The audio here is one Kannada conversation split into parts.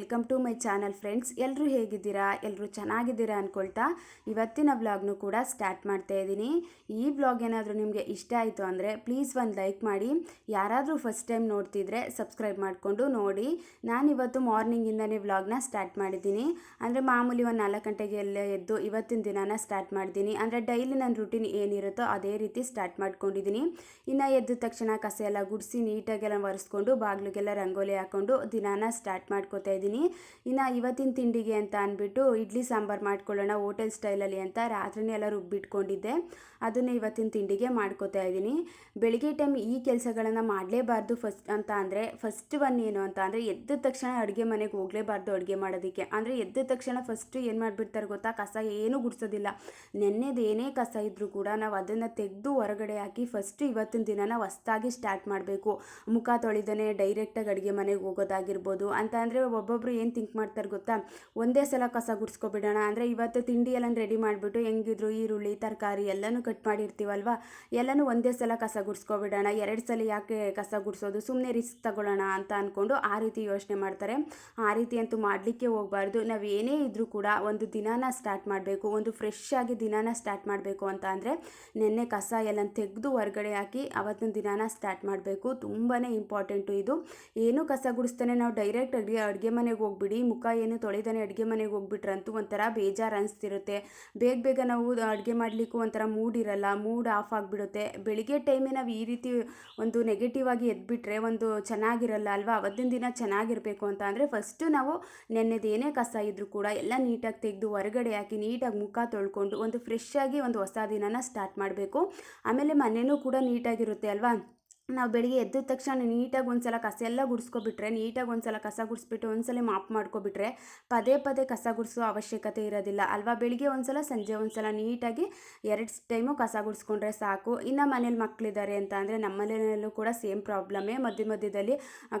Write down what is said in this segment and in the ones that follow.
Welcome to my channel friends. ಎಲ್ಲರೂ ಹೇಗಿದ್ದೀರಾ? ಎಲ್ಲರೂ ಚೆನ್ನಾಗಿದ್ದೀರಾ ಅಂದ್ಕೊಳ್ತಾ ಇವತ್ತಿನ ವ್ಲಾಗ್ನು ಕೂಡ ಸ್ಟಾರ್ಟ್ ಮಾಡ್ತಾ ಇದ್ದೀನಿ. ಈ ವ್ಲಾಗ್ ಏನಾದರೂ ನಿಮಗೆ ಇಷ್ಟ ಆಯಿತು ಅಂದರೆ ಪ್ಲೀಸ್ ಒಂದು ಲೈಕ್ ಮಾಡಿ. ಯಾರಾದರೂ ಫಸ್ಟ್ ಟೈಮ್ ನೋಡ್ತಿದ್ರೆ ಸಬ್ಸ್ಕ್ರೈಬ್ ಮಾಡಿಕೊಂಡು ನೋಡಿ. ನಾನಿವತ್ತು ಮಾರ್ನಿಂಗಿಂದನೇ ವ್ಲಾಗ್ನ ಸ್ಟಾರ್ಟ್ ಮಾಡಿದ್ದೀನಿ. ಅಂದರೆ ಮಾಮೂಲಿ ಒಂದು ನಾಲ್ಕು ಗಂಟೆಗೆ ಎಲ್ಲ ಎದ್ದು ಇವತ್ತಿನ ದಿನಾನ ಸ್ಟಾರ್ಟ್ ಮಾಡಿದ್ದೀನಿ ಅಂದರೆ ಡೈಲಿ ನನ್ನ ರುಟೀನ್ ಏನಿರುತ್ತೋ ಅದೇ ರೀತಿ ಸ್ಟಾರ್ಟ್ ಮಾಡ್ಕೊಂಡಿದ್ದೀನಿ. ಇನ್ನು ಎದ್ದ ತಕ್ಷಣ ಕಸ ಎಲ್ಲ ಗುಡಿಸಿ ನೀಟಾಗೆಲ್ಲ ಒರೆಸ್ಕೊಂಡು, ಬಾಗಿಲಿಗೆಲ್ಲ ರಂಗೋಲಿ ಹಾಕ್ಕೊಂಡು ದಿನಾನ ಸ್ಟಾರ್ಟ್ ಮಾಡ್ಕೋತಾ ಇದ್ದೀನಿ. ಇನ್ನು ಇವತ್ತಿನ ತಿಂಡಿಗೆ ಅಂತ ಅಂದ್ಬಿಟ್ಟು ಇಡ್ಲಿ ಸಾಂಬಾರು ಮಾಡ್ಕೊಳ್ಳೋಣ ಹೋಟೆಲ್ ಸ್ಟೈಲಲ್ಲಿ ಅಂತ ರಾತ್ರಿನೇ ಎಲ್ಲ ರುಬ್ಬಿಟ್ಕೊಂಡಿದ್ದೆ. ಅದನ್ನೇ ಇವತ್ತಿನ ತಿಂಡಿಗೆ ಮಾಡ್ಕೋತಾ ಇದ್ದೀನಿ. ಬೆಳಿಗ್ಗೆ ಟೈಮ್ ಈ ಕೆಲಸಗಳನ್ನು ಮಾಡಲೇಬಾರ್ದು ಫಸ್ಟ್ ಅಂತ ಅಂದರೆ ಫಸ್ಟ್ ಒನ್ ಏನು ಅಂತ ಅಂದರೆ ಎದ್ದ ತಕ್ಷಣ ಅಡುಗೆ ಮನೆಗೆ ಹೋಗಲೇಬಾರ್ದು ಅಡುಗೆ ಮಾಡೋದಕ್ಕೆ. ಅಂದರೆ ಎದ್ದ ತಕ್ಷಣ ಫಸ್ಟು ಏನು ಮಾಡಿಬಿಡ್ತಾರೆ ಗೊತ್ತಾ? ಕಸ ಏನು ಗುಡಿಸೋದಿಲ್ಲ. ನೆನ್ನೆದು ಏನೇ ಕಸ ಇದ್ದರೂ ಕೂಡ ನಾವು ಅದನ್ನು ತೆಗೆದು ಹೊರಗಡೆ ಹಾಕಿ ಫಸ್ಟು ಇವತ್ತಿನ ದಿನನ ಹೊಸ್ದಾಗಿ ಸ್ಟಾರ್ಟ್ ಮಾಡಬೇಕು. ಮುಖ ತೊಳೆದನೆ ಡೈರೆಕ್ಟಾಗಿ ಅಡುಗೆ ಮನೆಗೆ ಹೋಗೋದಾಗಿರ್ಬೋದು. ಅಂತ ಅಂದರೆ ಒಬ್ಬೊಬ್ಬರು ಏನು ಥಿಂಕ್ ಮಾಡ್ತಾರೆ ಗೊತ್ತಾ? ಒಂದೇ ಸಲ ಕಸ ಗುಡಿಸ್ಕೊಬಿಡೋಣ. ಅಂದರೆ ಇವತ್ತು ತಿಂಡಿ ಎಲ್ಲ ರೆಡಿ ಮಾಡಿಬಿಟ್ಟು ಹೆಂಗಿದ್ರು ಈರುಳ್ಳಿ, ತರಕಾರಿ ಎಲ್ಲನೂ ಕಟ್ ಮಾಡಿರ್ತೀವಲ್ವ? ಎಲ್ಲನೂ ಒಂದೇ ಸಲ ಕಸ ಗುಡಿಸ್ಕೊಬಿಡೋಣ. ಎರಡು ಸಲ ಯಾಕೆ ಕಸ ಗುಡಿಸೋದು? ಸುಮ್ಮನೆ ರಿಸ್ಕ್ ತಗೊಳ್ಳೋಣ ಅಂತ ಅಂದ್ಕೊಂಡು ಆ ರೀತಿ ಯೋಚನೆ ಮಾಡ್ತಾರೆ. ಆ ರೀತಿ ಅಂತೂ ಮಾಡಲಿಕ್ಕೆ ಹೋಗಬಾರ್ದು. ನಾವು ಏನೇ ಇದ್ದರೂ ಕೂಡ ಒಂದು ದಿನಾನ ಸ್ಟಾರ್ಟ್ ಮಾಡಬೇಕು. ಒಂದು ಫ್ರೆಶ್ ಆಗಿ ದಿನಾನ ಸ್ಟಾರ್ಟ್ ಮಾಡಬೇಕು ಅಂತ ಅಂದರೆ ನೆನ್ನೆ ಕಸ ಎಲ್ಲ ತೆಗೆದು ಹೊರಗಡೆ ಹಾಕಿ ಅವತ್ತಿನ ದಿನಾನ ಸ್ಟಾರ್ಟ್ ಮಾಡಬೇಕು. ತುಂಬಾ ಇಂಪಾರ್ಟೆಂಟು ಇದು. ಏನು ಕಸ ಗುಡಿಸ್ತಾನೆ ನಾವು ಡೈರೆಕ್ಟ್ ಅಡುಗೆ ಅಡುಗೆ ಮನೆಗೆ ಹೋಗ್ಬಿಡಿ, ಮುಖ ಏನು ತೊಳೆದಾನೆ ಅಡುಗೆ ಮನೆಗೆ ಹೋಗ್ಬಿಟ್ರಂತೂ ಒಂಥರ ಬೇಜಾರು ಅನಿಸ್ತಿರುತ್ತೆ. ಬೇಗ ಬೇಗ ನಾವು ಅಡುಗೆ ಮಾಡಲಿಕ್ಕೂ ಒಂಥರ ಮೂಡ್ ಇರಲ್ಲ ಮೂಡ್ ಆಫ್ ಆಗಿಬಿಡುತ್ತೆ. ಬೆಳಿಗ್ಗೆ ಟೈಮೇ ನಾವು ಈ ರೀತಿ ಒಂದು ನೆಗೆಟಿವ್ ಆಗಿ ಎದ್ಬಿಟ್ರೆ ಒಂದು ಚೆನ್ನಾಗಿರಲ್ಲ ಅಲ್ವಾ? ಅವತ್ತಿನ ದಿನ ಚೆನ್ನಾಗಿರಬೇಕು ಅಂತ ಅಂದರೆ ಫಸ್ಟು ನಾವು ನೆನ್ನೆದು ಏನೇ ಕಸ ಇದ್ದರೂ ಕೂಡ ಎಲ್ಲ ನೀಟಾಗಿ ತೆಗೆದು ಹೊರಗಡೆ ಹಾಕಿ ನೀಟಾಗಿ ಮುಖ ತೊಳ್ಕೊಂಡು ಒಂದು ಫ್ರೆಶ್ ಆಗಿ ಒಂದು ಹೊಸ ದಿನನ ಸ್ಟಾರ್ಟ್ ಮಾಡಬೇಕು. ಆಮೇಲೆ ಮನೆಯೂ ಕೂಡ ನೀಟಾಗಿರುತ್ತೆ ಅಲ್ವಾ? ನಾವು ಬೆಳಿಗ್ಗೆ ಎದ್ದ ತಕ್ಷಣ ನೀಟಾಗಿ ಒಂದು ಸಲ ಕಸ ಎಲ್ಲ ಗುಡಿಸ್ಕೊಬಿಟ್ರೆ, ನೀಟಾಗಿ ಒಂದು ಸಲ ಕಸ ಗುಡಿಸ್ಬಿಟ್ಟು ಒಂದು ಸಲ ಮಾಪ್ ಮಾಡ್ಕೊಬಿಟ್ರೆ ಪದೇ ಪದೇ ಕಸ ಗುಡಿಸೋ ಅವಶ್ಯಕತೆ ಇರೋದಿಲ್ಲ. ಅಲ್ವಾ? ಬೆಳಿಗ್ಗೆ ಒಂದು ಸಲ ಸಂಜೆ ಒಂದು ಸಲ ನೀಟಾಗಿ ಎರಡು ಟೈಮು ಕಸ ಗುಡಿಸ್ಕೊಂಡ್ರೆ ಸಾಕು. ಇನ್ನು ಮನೇಲಿ ಮಕ್ಕಳಿದ್ದಾರೆ ಅಂತ ಅಂದರೆ ನಮ್ಮ ಮನೆಯಲ್ಲೂ ಕೂಡ ಸೇಮ್ ಪ್ರಾಬ್ಲಮ್ಮೇ ಮಧ್ಯ ಮಧ್ಯದಲ್ಲಿ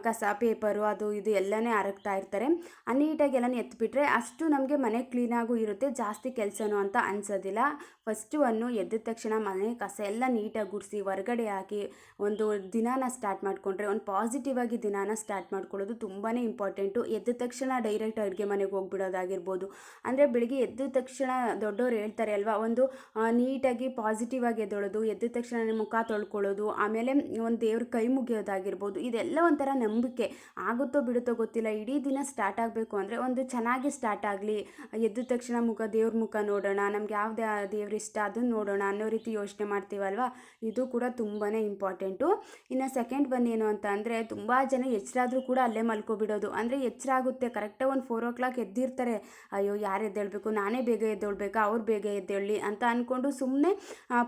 ಕಸ, ಪೇಪರು, ಅದು ಇದು ಎಲ್ಲನೇ ಹರಗ್ತಾ ಇರ್ತಾರೆ. ಆ ನೀಟಾಗಿ ಎಲ್ಲನೇ ಎತ್ಬಿಟ್ರೆ ಅಷ್ಟು ನಮಗೆ ಮನೆ ಕ್ಲೀನಾಗೂ ಇರುತ್ತೆ, ಜಾಸ್ತಿ ಕೆಲಸನೂ ಅಂತ ಅನಿಸೋದಿಲ್ಲ. ಫಸ್ಟು ಅನ್ನು ಎದ್ದ ತಕ್ಷಣ ಮನೆ ಕಸ ಎಲ್ಲ ನೀಟಾಗಿ ಗುಡಿಸಿ ಹೊರಗಡೆ ಹಾಕಿ ಒಂದು ದಿನಾನ ಸ್ಟಾರ್ಟ್ ಮಾಡಿಕೊಂಡ್ರೆ, ಒಂದು ಪಾಸಿಟಿವ್ ಆಗಿ ದಿನಾನ ಸ್ಟಾರ್ಟ್ ಮಾಡ್ಕೊಳ್ಳೋದು ತುಂಬಾ ಇಂಪಾರ್ಟೆಂಟು ಎದ್ದ ತಕ್ಷಣ ಡೈರೆಕ್ಟ್ ಅಡುಗೆ ಮನೆಗೆ ಹೋಗ್ಬಿಡೋದಾಗಿರ್ಬೋದು. ಅಂದರೆ ಬೆಳಿಗ್ಗೆ ಎದ್ದ ತಕ್ಷಣ ದೊಡ್ಡವ್ರು ಹೇಳ್ತಾರೆ ಅಲ್ವಾ, ಒಂದು ನೀಟಾಗಿ ಪಾಸಿಟಿವ್ ಆಗಿ ಎದ್ದೊಳೋದು, ಎದ್ದ ತಕ್ಷಣ ಮುಖ ತೊಳ್ಕೊಳ್ಳೋದು, ಆಮೇಲೆ ಒಂದು ದೇವ್ರ ಕೈ ಮುಗಿಯೋದಾಗಿರ್ಬೋದು, ಇದೆಲ್ಲ ಒಂಥರ ನಂಬಿಕೆ. ಆಗುತ್ತೋ ಬಿಡುತ್ತೋ ಗೊತ್ತಿಲ್ಲ, ಇಡೀ ದಿನ ಸ್ಟಾರ್ಟ್ ಆಗಬೇಕು ಅಂದರೆ ಒಂದು ಚೆನ್ನಾಗಿ ಸ್ಟಾರ್ಟ್ ಆಗಲಿ. ಎದ್ದ ತಕ್ಷಣ ಮುಖ ದೇವ್ರ ಮುಖ ನೋಡೋಣ, ನಮ್ಗೆ ಯಾವುದೇ ದೇವ್ರ ಇಷ್ಟ ಅದನ್ನು ನೋಡೋಣ ಅನ್ನೋ ರೀತಿ ಯೋಚನೆ ಮಾಡ್ತೀವಲ್ವ? ಇದು ಕೂಡ ತುಂಬಾ ಇಂಪಾರ್ಟೆಂಟು ಇನ್ನು ಸೆಕೆಂಡ್ ಬಂದೇನು ಅಂತ ಅಂದರೆ, ತುಂಬ ಜನ ಎಚ್ಚರಾದರೂ ಕೂಡ ಅಲ್ಲೇ ಮಲ್ಕೊಬಿಡೋದು. ಅಂದರೆ ಎಚ್ಚರ ಆಗುತ್ತೆ ಕರೆಕ್ಟಾಗಿ ಒಂದು ಫೋರ್ ಓ ಕ್ಲಾಕ್ ಎದ್ದಿರ್ತಾರೆ. ಅಯ್ಯೋ, ಯಾರು ಎದ್ದೇಳಬೇಕು? ನಾನೇ ಬೇಗ ಎದ್ದೇಳ್ಬೇಕಾ? ಅವ್ರು ಬೇಗ ಎದ್ದೇಳಿ ಅಂತ ಅಂದ್ಕೊಂಡು ಸುಮ್ಮನೆ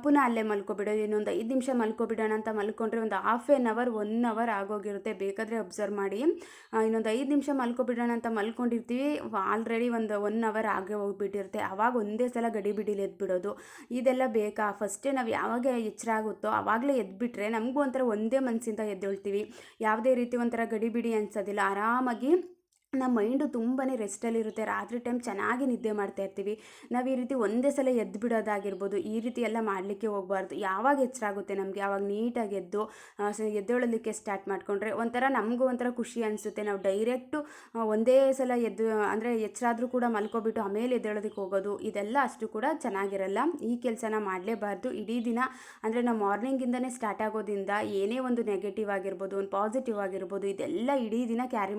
ಪುನಃ ಅಲ್ಲೇ ಮಲ್ಕೊಬಿಡೋದು. ಇನ್ನೊಂದು ಐದು ನಿಮಿಷ ಮಲ್ಕೊಬಿಡೋಣ ಅಂತ ಮಲ್ಕೊಂಡ್ರೆ ಒಂದು half an hour one hour ಆಗೋಗಿರುತ್ತೆ ಬೇಕಾದರೆ ಅಬ್ಸರ್ವ್ ಮಾಡಿ. ಇನ್ನೊಂದು ಐದು ನಿಮಿಷ ಮಲ್ಕೊಬಿಡೋಣ ಅಂತ ಮಲ್ಕೊಂಡಿರ್ತೀವಿ. ಆಲ್ರೆಡಿ ಒಂದು ಒನ್ ಅವರ್ ಆಗೇ ಹೋಗ್ಬಿಟ್ಟಿರುತ್ತೆ. ಆವಾಗ ಒಂದೇ ಸಲ ಗಡಿ ಬಿಡಿಲಿ ಎದ್ಬಿಡೋದು. ಇದೆಲ್ಲ ಬೇಕಾ? ಫಸ್ಟೇ ನಾವು ಯಾವಾಗ ಎಚ್ಚರ ಆಗುತ್ತೋ ಆವಾಗಲೇ ಎದ್ಬಿಟ್ರೆ ನಮಗೂ ಒಂಥರ ಒಂದೇ ಮನಸ್ಸಿಂದ ಎದ್ದೇಳ್ತೀವಿ. ಯಾವುದೇ ರೀತಿ ಒಂಥರ ಗಡಿಬಿಡಿ ಅನ್ಸೋದಿಲ್ಲ. ಆರಾಮಾಗಿ ನಮ್ಮ ಮೈಂಡು ತುಂಬಾ ರೆಸ್ಟಲ್ಲಿರುತ್ತೆ. ರಾತ್ರಿ ಟೈಮ್ ಚೆನ್ನಾಗಿ ನಿದ್ದೆ ಮಾಡ್ತಾ ಇರ್ತೀವಿ. ನಾವು ಈ ರೀತಿ ಒಂದೇ ಸಲ ಎದ್ದು ಬಿಡೋದಾಗಿರ್ಬೋದು, ಈ ರೀತಿ ಎಲ್ಲ ಮಾಡಲಿಕ್ಕೆ ಹೋಗಬಾರ್ದು. ಯಾವಾಗ ಎಚ್ಚರಾಗುತ್ತೆ ನಮಗೆ? ಆವಾಗ ನೀಟಾಗಿ ಎದ್ದು ಎದ್ದೇಳಲಿಕ್ಕೆ ಸ್ಟಾರ್ಟ್ ಮಾಡಿಕೊಂಡ್ರೆ ಒಂಥರ ನಮಗೂ ಒಂಥರ ಖುಷಿ ಅನಿಸುತ್ತೆ. ನಾವು ಡೈರೆಕ್ಟು ಒಂದೇ ಸಲ ಎದ್ದು, ಅಂದರೆ ಎಚ್ಚರಾದರೂ ಕೂಡ ಮಲ್ಕೊಬಿಟ್ಟು ಆಮೇಲೆ ಎದ್ದೇಳೋದಕ್ಕೆ ಹೋಗೋದು, ಇದೆಲ್ಲ ಅಷ್ಟು ಕೂಡ ಚೆನ್ನಾಗಿರಲ್ಲ. ಈ ಕೆಲಸನ ಮಾಡಲೇಬಾರ್ದು. ಇಡೀ ದಿನ, ಅಂದರೆ ನಾವು ಮಾರ್ನಿಂಗಿಂದನೇ ಸ್ಟಾರ್ಟ್ ಆಗೋದ್ರಿಂದ ಏನೇ ಒಂದು ನೆಗೆಟಿವ್ ಆಗಿರ್ಬೋದು, ಒಂದು ಪಾಸಿಟಿವ್ ಆಗಿರ್ಬೋದು, ಇದೆಲ್ಲ ಇಡೀ ದಿನ ಕ್ಯಾರಿ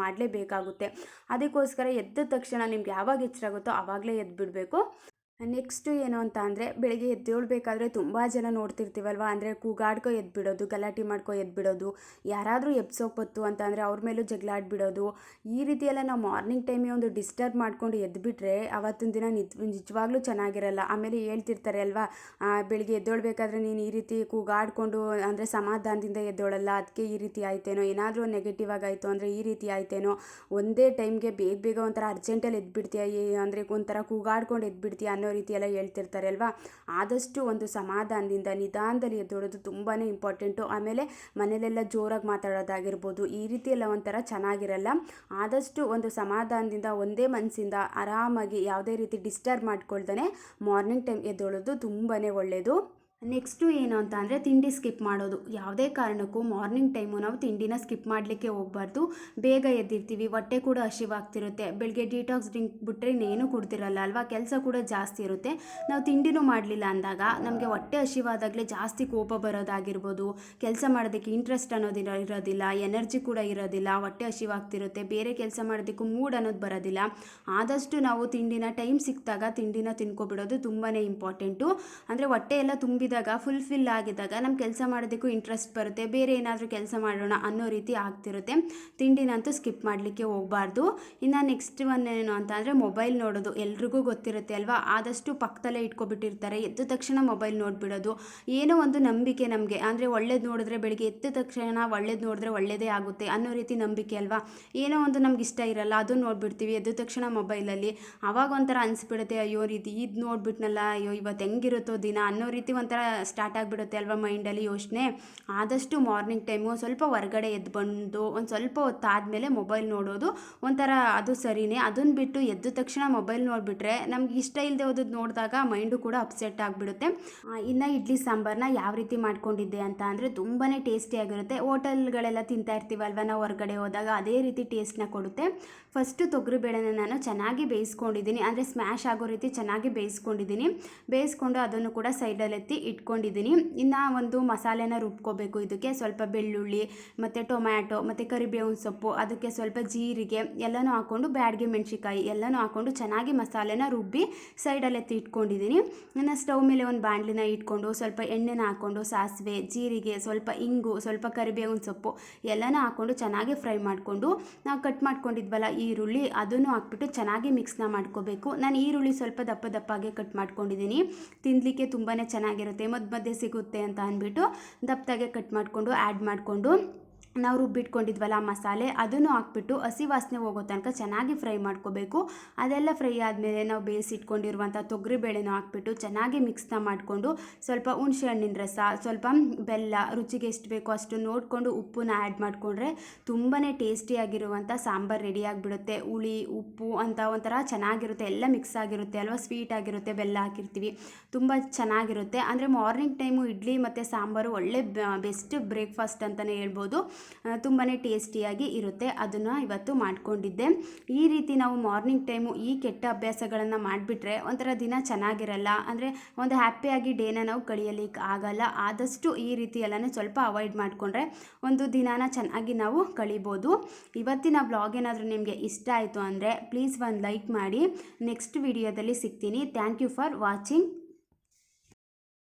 ಮಾಡಿ ಮಾಡಲೇಬೇಕಾಗುತ್ತೆ ಅದಕ್ಕೋಸ್ಕರ ಎದ್ದ ತಕ್ಷಣ ನಿಮ್ಗೆ ಯಾವಾಗ ಎಚ್ಚರಾಗುತ್ತೋ ಆವಾಗಲೇ ಎದ್ದು ಬಿಡಬೇಕು ನೆಕ್ಸ್ಟು ಏನು ಅಂತ ಅಂದರೆ, ಬೆಳಗ್ಗೆ ಎದ್ದೇಳಬೇಕಾದ್ರೆ ತುಂಬ ಜನ ನೋಡ್ತಿರ್ತೀವಲ್ವ? ಅಂದರೆ ಕೂಗಾಡ್ಕೊ ಎದ್ಬಿಡೋದು, ಗಲಾಟೆ ಮಾಡ್ಕೊ ಎದ್ಬಿಡೋದು, ಯಾರಾದರೂ ಎಬ್ಸೋಕೆ ಬತ್ತು ಅಂತ ಅಂದರೆ ಅವ್ರ ಮೇಲೂ ಜಗಳಾಡ್ಬಿಡೋದು ಈ ರೀತಿಯೆಲ್ಲ ನಾವು ಮಾರ್ನಿಂಗ್ ಟೈಮೇ ಒಂದು ಡಿಸ್ಟರ್ಬ್ ಮಾಡ್ಕೊಂಡು ಎದ್ಬಿಟ್ರೆ ಅವತ್ತಿನ ದಿನ ನಿಜ, ನಿಜವಾಗ್ಲೂ ಚೆನ್ನಾಗಿರಲ್ಲ. ಆಮೇಲೆ ಹೇಳ್ತಿರ್ತಾರೆ ಅಲ್ವಾ ಬೆಳಿಗ್ಗೆ ಎದ್ದೇಳಬೇಕಾದ್ರೆ ನೀನು ಈ ರೀತಿ ಕೂಗಾಡ್ಕೊಂಡು ಅಂದರೆ ಸಮಾಧಾನದಿಂದ ಎದ್ದೇಳಲ್ಲ ಅದಕ್ಕೆ ಈ ರೀತಿ ಆಯ್ತೇನೋ, ಏನಾದರೂ ನೆಗೆಟಿವ್ ಆಗಾಯಿತು ಅಂದರೆ ಈ ರೀತಿ ಆಯ್ತೇನೋ, ಒಂದೇ ಟೈಮ್ಗೆ ಬೇಗ ಬೇಗ ಒಂಥರ ಅರ್ಜೆಂಟಲ್ಲಿ ಎದ್ಬಿಡ್ತೀಯ ಅಂದರೆ ಒಂಥರ ಕೂಗಾಡ್ಕೊಂಡು ಎದ್ಬಿಡ್ತೀಯ ಅನ್ನೋ ರೀತಿ ರೀತಿಯೆಲ್ಲ ಹೇಳ್ತಿರ್ತಾರೆ ಅಲ್ವಾ? ಆದಷ್ಟು ಒಂದು ಸಮಾಧಾನದಿಂದ ನಿಧಾನದಲ್ಲಿ ಎದ್ದೋಡೋದು ತುಂಬಾ ಇಂಪಾರ್ಟೆಂಟು ಆಮೇಲೆ ಮನೇಲೆಲ್ಲ ಜೋರಾಗಿ ಮಾತಾಡೋದಾಗಿರ್ಬೋದು, ಈ ರೀತಿ ಎಲ್ಲ ಒಂಥರ ಚೆನ್ನಾಗಿರಲ್ಲ. ಆದಷ್ಟು ಒಂದು ಸಮಾಧಾನದಿಂದ, ಒಂದೇ ಮನಸ್ಸಿಂದ ಆರಾಮಾಗಿ ಯಾವುದೇ ರೀತಿ ಡಿಸ್ಟರ್ಬ್ ಮಾಡ್ಕೊಳ್ದೇ ಮಾರ್ನಿಂಗ್ ಟೈಮ್ ಎದ್ದೋಳೋದು ತುಂಬಾ ಒಳ್ಳೆಯದು ನೆಕ್ಸ್ಟು ಏನು ಅಂತ ಅಂದರೆ ತಿಂಡಿ ಸ್ಕಿಪ್ ಮಾಡೋದು. ಯಾವುದೇ ಕಾರಣಕ್ಕೂ ಮಾರ್ನಿಂಗ್ ಟೈಮು ನಾವು ತಿಂಡಿನ ಸ್ಕಿಪ್ ಮಾಡಲಿಕ್ಕೆ ಹೋಗ್ಬಾರ್ದು. ಬೇಗ ಎದ್ದಿರ್ತೀವಿ, ಹೊಟ್ಟೆ ಕೂಡ ಹಸಿವಾಗ್ತಿರುತ್ತೆ. ಬೆಳಗ್ಗೆ ಡಿಟಾಕ್ಸ್ ಡ್ರಿಂಕ್ ಬಿಟ್ಟರೆ ಇನ್ನೇನು ಕೊಡ್ತಿರಲ್ಲ ಅಲ್ವಾ? ಕೆಲಸ ಕೂಡ ಜಾಸ್ತಿ ಇರುತ್ತೆ. ನಾವು ತಿಂಡಿನೂ ಮಾಡಲಿಲ್ಲ ಅಂದಾಗ ನಮಗೆ ಹೊಟ್ಟೆ ಹಸಿವಾದಾಗಲೇ ಜಾಸ್ತಿ ಕೋಪ ಬರೋದಾಗಿರ್ಬೋದು. ಕೆಲಸ ಮಾಡೋದಕ್ಕೆ ಇಂಟ್ರೆಸ್ಟ್ ಅನ್ನೋದಿರ ಇರೋದಿಲ್ಲ ಎನರ್ಜಿ ಕೂಡ ಇರೋದಿಲ್ಲ, ಹೊಟ್ಟೆ ಹಸಿವಾಗ್ತಿರುತ್ತೆ. ಬೇರೆ ಕೆಲಸ ಮಾಡೋದಕ್ಕೂ ಮೂಡ್ ಅನ್ನೋದು ಬರೋದಿಲ್ಲ. ಆದಷ್ಟು ನಾವು ತಿಂಡಿನ ಟೈಮ್ ಸಿಕ್ಕಿದಾಗ ತಿಂಡಿನ ತಿನ್ಕೊಬಿಡೋದು ತುಂಬಾ ಇಂಪಾರ್ಟೆಂಟು ಅಂದರೆ ಹೊಟ್ಟೆ ಎಲ್ಲ ತುಂಬಿದಾಗ ಫುಲ್ಫಿಲ್ ಆಗಿದ್ದಾಗ ನಮ್ಮ ಕೆಲಸ ಮಾಡೋದಕ್ಕೂ ಇಂಟ್ರೆಸ್ಟ್ ಬರುತ್ತೆ. ಬೇರೆ ಏನಾದರೂ ಕೆಲಸ ಮಾಡೋಣ ಅನ್ನೋ ರೀತಿ ಆಗ್ತಿರುತ್ತೆ. ತಿಂಡಿನಂತೂ ಸ್ಕಿಪ್ ಮಾಡಲಿಕ್ಕೆ ಹೋಗಬಾರ್ದು. ಇನ್ನು ನೆಕ್ಸ್ಟ್ ಒನ್ ಏನು ಅಂತ ಅಂದರೆ ಮೊಬೈಲ್ ನೋಡೋದು. ಎಲ್ರಿಗೂ ಗೊತ್ತಿರುತ್ತೆ ಅಲ್ವಾ? ಆದಷ್ಟು ಪಕ್ಕದಲ್ಲೇ ಇಟ್ಕೊಬಿಟ್ಟಿರ್ತಾರೆ. ಎದ್ದ ತಕ್ಷಣ ಮೊಬೈಲ್ ನೋಡಿಬಿಡೋದು. ಏನೋ ಒಂದು ನಂಬಿಕೆ ನಮಗೆ. ಅಂದರೆ ಒಳ್ಳೇದು ನೋಡಿದ್ರೆ ಬೆಳಿಗ್ಗೆ ಎದ್ದ ತಕ್ಷಣ ಒಳ್ಳೇದು ನೋಡಿದ್ರೆ ಒಳ್ಳೇದೇ ಆಗುತ್ತೆ ಅನ್ನೋ ರೀತಿ ನಂಬಿಕೆ ಅಲ್ವಾ? ಏನೋ ಒಂದು ನಮ್ಗೆ ಇಷ್ಟ ಇರಲ್ಲ. ಅದು ನೋಡಿಬಿಡ್ತೀವಿ ಎದ್ದ ತಕ್ಷಣ ಮೊಬೈಲಲ್ಲಿ ಆವಾಗ ಒಂಥರ ಅನಿಸ್ಬಿಡುತ್ತೆ. ಅಯ್ಯೋ ರೀತಿ ಇದು ನೋಡ್ಬಿಟ್ನಲ್ಲ. ಅಯ್ಯೋ ಇವತ್ತು ಹೆಂಗಿರುತ್ತೋ ದಿನ ಅನ್ನೋ ರೀತಿ ಒಂಥರ ಸ್ಟಾರ್ಟ್ ಆಗಿಬಿಡುತ್ತೆ ಅಲ್ವಾ ಮೈಂಡಲ್ಲಿ ಯೋಚನೆ? ಆದಷ್ಟು ಮಾರ್ನಿಂಗ್ ಟೈಮು ಸ್ವಲ್ಪ ಹೊರಗಡೆ ಎದ್ದು ಬಂದು, ಒಂದು ಸ್ವಲ್ಪ ಹೊತ್ತಾದಮೇಲೆ ಮೊಬೈಲ್ ನೋಡೋದು, ಒಂಥರ ಅದು ಸರಿನೇ. ಅದನ್ನು ಬಿಟ್ಟು ಎದ್ದ ತಕ್ಷಣ ಮೊಬೈಲ್ ನೋಡಿಬಿಟ್ರೆ ನಮ್ಗೆ ಇಷ್ಟ ಇಲ್ಲದೆ ಹೋದದ್ದು ನೋಡಿದಾಗ ಮೈಂಡು ಕೂಡ ಅಪ್ಸೆಟ್ ಆಗಿಬಿಡುತ್ತೆ. ಇನ್ನು ಇಡ್ಲಿ ಸಾಂಬಾರನ್ನ ಯಾವ ರೀತಿ ಮಾಡ್ಕೊಂಡಿದ್ದೆ ಅಂತ ಅಂದರೆ ತುಂಬಾ ಟೇಸ್ಟಿಯಾಗಿರುತ್ತೆ ಹೋಟೆಲ್ಗಳೆಲ್ಲ ತಿಂತಾ ಇರ್ತೀವಲ್ವ ನಾವು ಹೊರಗಡೆ ಹೋದಾಗ, ಅದೇ ರೀತಿ ಟೇಸ್ಟ್ನ ಕೊಡುತ್ತೆ. ಫಸ್ಟು ತೊಗರಿಬೇಳೆನ ನಾನು ಚೆನ್ನಾಗಿ ಬೇಯಿಸ್ಕೊಂಡಿದ್ದೀನಿ. ಅಂದರೆ ಸ್ಮ್ಯಾಶ್ ಆಗೋ ರೀತಿ ಚೆನ್ನಾಗಿ ಬೇಯಿಸ್ಕೊಂಡಿದ್ದೀನಿ. ಬೇಯಿಸ್ಕೊಂಡು ಅದನ್ನು ಕೂಡ ಸೈಡಲ್ಲಿ ಎತ್ತಿ ಇಟ್ಕೊಂಡಿದ್ದೀನಿ. ಇನ್ನು ಒಂದು ಮಸಾಲೆನ ರುಬ್ಕೋಬೇಕು. ಇದಕ್ಕೆ ಸ್ವಲ್ಪ ಬೆಳ್ಳುಳ್ಳಿ, ಮತ್ತು ಟೊಮ್ಯಾಟೊ, ಮತ್ತು ಕರಿಬೇವಿನ ಸೊಪ್ಪು, ಅದಕ್ಕೆ ಸ್ವಲ್ಪ ಜೀರಿಗೆ ಎಲ್ಲನೂ ಹಾಕ್ಕೊಂಡು ಬ್ಯಾಡ್ಗೆ ಮೆಣಸಿಕಾಯಿ ಎಲ್ಲನೂ ಹಾಕ್ಕೊಂಡು ಚೆನ್ನಾಗಿ ಮಸಾಲೆನ ರುಬ್ಬಿ ಸೈಡಲ್ಲಿ ಎತ್ತಿ ಇಟ್ಕೊಂಡಿದ್ದೀನಿ ನನ್ನ ಸ್ಟವ್ ಮೇಲೆ ಒಂದು ಬಾಣಲಿನ ಇಟ್ಕೊಂಡು ಸ್ವಲ್ಪ ಎಣ್ಣೆನ ಹಾಕ್ಕೊಂಡು ಸಾಸಿವೆ, ಜೀರಿಗೆ, ಸ್ವಲ್ಪ ಇಂಗು, ಸ್ವಲ್ಪ ಕರಿಬೇವಿನ ಸೊಪ್ಪು ಎಲ್ಲನೂ ಹಾಕ್ಕೊಂಡು ಚೆನ್ನಾಗಿ ಫ್ರೈ ಮಾಡಿಕೊಂಡು ನಾವು ಕಟ್ ಮಾಡ್ಕೊಂಡಿದ್ವಲ್ಲ ಈರುಳ್ಳಿ ಅದನ್ನು ಹಾಕ್ಬಿಟ್ಟು ಚೆನ್ನಾಗಿ ಮಿಕ್ಸ್ನ ಮಾಡ್ಕೋಬೇಕು. ನಾನು ಈರುಳ್ಳಿ ಸ್ವಲ್ಪ ದಪ್ಪ ದಪ್ಪಾಗೆ ಕಟ್ ಮಾಡ್ಕೊಂಡಿದ್ದೀನಿ. ತಿನ್ನಲಿಕ್ಕೆ ತುಂಬಾ ಚೆನ್ನಾಗಿರುತ್ತೆ. ಮಧ್ಯ ಮಧ್ಯೆ ಸಿಗುತ್ತೆ ಅಂತ ಅಂದ್ಬಿಟ್ಟು ದಪ್ಪದಾಗೆ ಕಟ್ ಮಾಡಿಕೊಂಡು ಆ್ಯಡ್ ಮಾಡಿಕೊಂಡು ನಾವು ರುಬ್ಬಿಟ್ಕೊಂಡಿದ್ವಲ್ಲ ಮಸಾಲೆ, ಅದನ್ನು ಹಾಕ್ಬಿಟ್ಟು ಹಸಿ ವಾಸನೆ ಹೋಗೋ ತನಕ ಚೆನ್ನಾಗಿ ಫ್ರೈ ಮಾಡ್ಕೋಬೇಕು. ಅದೆಲ್ಲ ಫ್ರೈ ಆದಮೇಲೆ ನಾವು ಬೇಯಿಸಿಟ್ಕೊಂಡಿರುವಂಥ ತೊಗರಿಬೇಳೆನೂ ಹಾಕ್ಬಿಟ್ಟು ಚೆನ್ನಾಗಿ ಮಿಕ್ಸ್ನ ಮಾಡಿಕೊಂಡು ಸ್ವಲ್ಪ ಹುಣಸೆ ಹಣ್ಣಿನ ರಸ, ಸ್ವಲ್ಪ ಬೆಲ್ಲ, ರುಚಿಗೆ ಎಷ್ಟು ಬೇಕೋ ಅಷ್ಟು ನೋಡಿಕೊಂಡು ಉಪ್ಪನ್ನ ಆ್ಯಡ್ ಮಾಡಿಕೊಂಡ್ರೆ ತುಂಬಾ ಟೇಸ್ಟಿಯಾಗಿರುವಂಥ ಸಾಂಬಾರು ರೆಡಿ ಆಗಿಬಿಡುತ್ತೆ. ಹುಳಿ, ಉಪ್ಪು ಅಂತ ಒಂಥರ ಚೆನ್ನಾಗಿರುತ್ತೆ. ಎಲ್ಲ ಮಿಕ್ಸ್ ಆಗಿರುತ್ತೆ ಅಲ್ವಾ? ಸ್ವೀಟ್ ಆಗಿರುತ್ತೆ. ಬೆಲ್ಲ ಹಾಕಿರ್ತೀವಿ. ತುಂಬ ಚೆನ್ನಾಗಿರುತ್ತೆ. ಅಂದರೆ ಮಾರ್ನಿಂಗ್ ಟೈಮು ಇಡ್ಲಿ ಮತ್ತು ಸಾಂಬಾರು ಒಳ್ಳೆ ಬೆಸ್ಟ್ ಬ್ರೇಕ್ಫಾಸ್ಟ್ ಅಂತಲೇ ಹೇಳ್ಬೋದು. ತುಂಬಾ ಟೇಸ್ಟಿಯಾಗಿ ಇರುತ್ತೆ. ಅದನ್ನು ಇವತ್ತು ಮಾಡಿಕೊಂಡಿದ್ದೆ. ಈ ರೀತಿ ನಾವು ಮಾರ್ನಿಂಗ್ ಟೈಮು ಈ ಕೆಟ್ಟ ಅಭ್ಯಾಸಗಳನ್ನು ಮಾಡಿಬಿಟ್ರೆ ಒಂಥರ ದಿನ ಚೆನ್ನಾಗಿರಲ್ಲ. ಅಂದರೆ ಒಂದು ಹ್ಯಾಪಿಯಾಗಿ ಡೇನ ನಾವು ಕಳಿಯಲಿಕ್ಕೆ ಆಗಲ್ಲ. ಆದಷ್ಟು ಈ ರೀತಿ ಎಲ್ಲನೂ ಸ್ವಲ್ಪ ಅವಾಯ್ಡ್ ಮಾಡಿಕೊಂಡ್ರೆ ಒಂದು ದಿನಾನ ಚೆನ್ನಾಗಿ ನಾವು ಕಳಿಬೋದು. ಇವತ್ತಿನ ಬ್ಲಾಗ್ ಏನಾದರೂ ನಿಮಗೆ ಇಷ್ಟ ಆಯಿತು ಅಂದರೆ ಪ್ಲೀಸ್ ಒಂದು ಲೈಕ್ ಮಾಡಿ. ನೆಕ್ಸ್ಟ್ ವಿಡಿಯೋದಲ್ಲಿ ಸಿಗ್ತೀನಿ. Thank you for watching